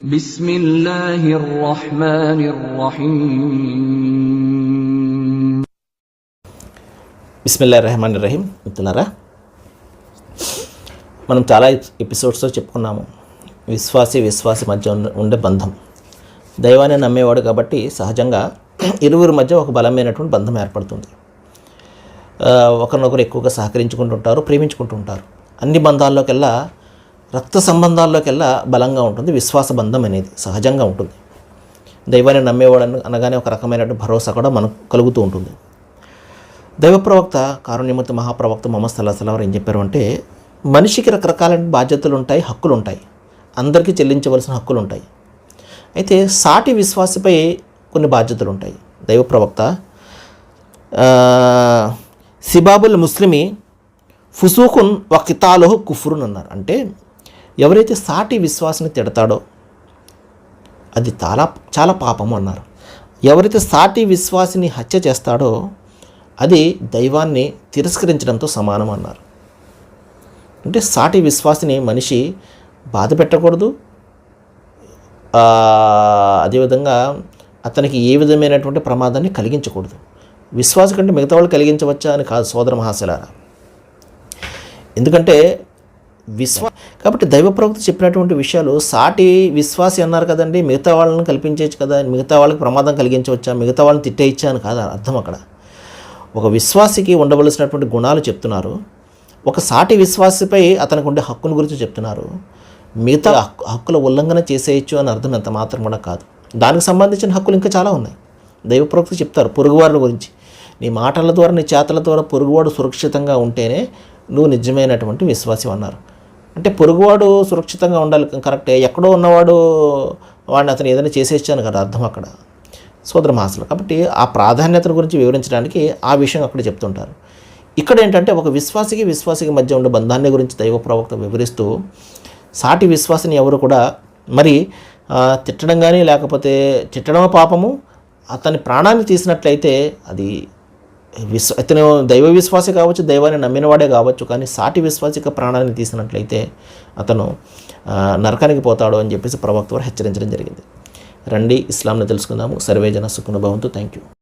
بسم الله الرحمن الرحيم బిస్మిల్లా రెహమాన్ రహీం మిత్రులారా మనం చాలా ఎపిసోడ్స్లో చెప్పుకున్నాము విశ్వాసి విశ్వాసి మధ్య ఉన్న- ఉండే బంధం దైవాన్ని నమ్మేవాడు కాబట్టి సహజంగా ఇరువురి మధ్య ఒక బలమైనటువంటి బంధం ఏర్పడుతుంది ఆ, ఒకరినొకరు ఎక్కువగా సహకరించుకుంటుంటారు ప్రేమించుకుంటుంటారు అన్ని బంధాల్లోకెల్లా రక్త సంబంధాల్లోకెల్లా బలంగా ఉంటుంది విశ్వాస బంధం అనేది సహజంగా ఉంటుంది. దైవాన్ని నమ్మేవాడు అనగానే ఒక రకమైనటువంటి భరోసా కూడా మనకు కలుగుతూ ఉంటుంది. దైవ ప్రవక్త కారుణ్యమూర్తి మహాప్రవక్త మొహమ్మద్ సల్లా సలం ఏం చెప్పారు అంటే మనిషికి రకరకాలైన బాధ్యతలు ఉంటాయి హక్కులు ఉంటాయి అందరికీ చెల్లించవలసిన హక్కులు ఉంటాయి అయితే సాటి విశ్వాసపై కొన్ని బాధ్యతలు ఉంటాయి దైవ ప్రవక్త సిబాబుల్ ముస్లిమి ఫుసూకున్ వ కితాలోహు కుఫురున్ అన్నారు. అంటే ఎవరైతే సాటి విశ్వాసిని తిడతాడో అది చాలా చాలా పాపం అన్నారు. ఎవరైతే సాటి విశ్వాసిని హత్య చేస్తాడో అది దైవాన్ని తిరస్కరించడంతో సమానం అన్నారు. అంటే సాటి విశ్వాసిని మనిషి బాధ పెట్టకూడదు. అదేవిధంగా అతనికి ఏ విధమైనటువంటి ప్రమాదాన్ని కలిగించకూడదు. విశ్వాస కంటే మిగతా వాళ్ళు కలిగించవచ్చా అని కాదు సోదర మహాశలారా. ఎందుకంటే విశ్వా కాబట్టి దైవ ప్రవక్త చెప్పినటువంటి విషయాలు సాటి విశ్వాసి అన్నారు కదండి మిగతా వాళ్ళని కల్పించవచ్చు కదా మిగతా వాళ్ళకి ప్రమాదం కలిగించవచ్చా మిగతా వాళ్ళని తిట్టేయచ్చా అని కాదు అర్థం అక్కడ. ఒక విశ్వాసికి ఉండవలసినటువంటి గుణాలు చెప్తున్నారు. ఒక సాటి విశ్వాసిపై అతనికి ఉండే హక్కుల గురించి చెప్తున్నారు. మిగతా హక్కు హక్కుల ఉల్లంఘన చేసేయచ్చు అని అర్థం ఎంత మాత్రం కూడా కాదు. దానికి సంబంధించిన హక్కులు ఇంకా చాలా ఉన్నాయి. దైవప్రవక్త చెప్తారు పొరుగువారి గురించి. నీ మాటల ద్వారా నీ చేతల ద్వారా పొరుగువాడు సురక్షితంగా ఉంటేనే నువ్వు నిజమైనటువంటి విశ్వాసం అన్నారు. అంటే పొరుగువాడు సురక్షితంగా ఉండాలి. కరెక్టే. ఎక్కడో ఉన్నవాడు వాడిని అతను ఏదైనా చేసేసాను కదా అర్థం అక్కడ. సోదర మాసలు కాబట్టి ఆ ప్రాధాన్యతల గురించి వివరించడానికి ఆ విషయం అక్కడ చెప్తుంటారు. ఇక్కడ ఏంటంటే ఒక విశ్వాసికి విశ్వాసికి మధ్య ఉండే బంధాన్ని గురించి దైవ ప్రవక్త వివరిస్తూ సాటి విశ్వాసిని ఎవరు కూడా మరి తిట్టడం కానీ లేకపోతే తిట్టడం పాపము అతని ప్రాణాన్ని తీసినట్లయితే అది విశ్వ ఇతను దైవ విశ్వాసి కావచ్చు దైవాన్ని నమ్మినవాడే కావచ్చు కానీ సాటి విశ్వాసిక ప్రాణాన్ని తీసినట్లయితే అతను నరకానికి పోతాడు అని చెప్పేసి ప్రవక్త వారు హెచ్చరించడం జరిగింది. రండి ఇస్లాంను తెలుసుకుందాము. సర్వేజన సుఖనుభవంతో థ్యాంక్ యూ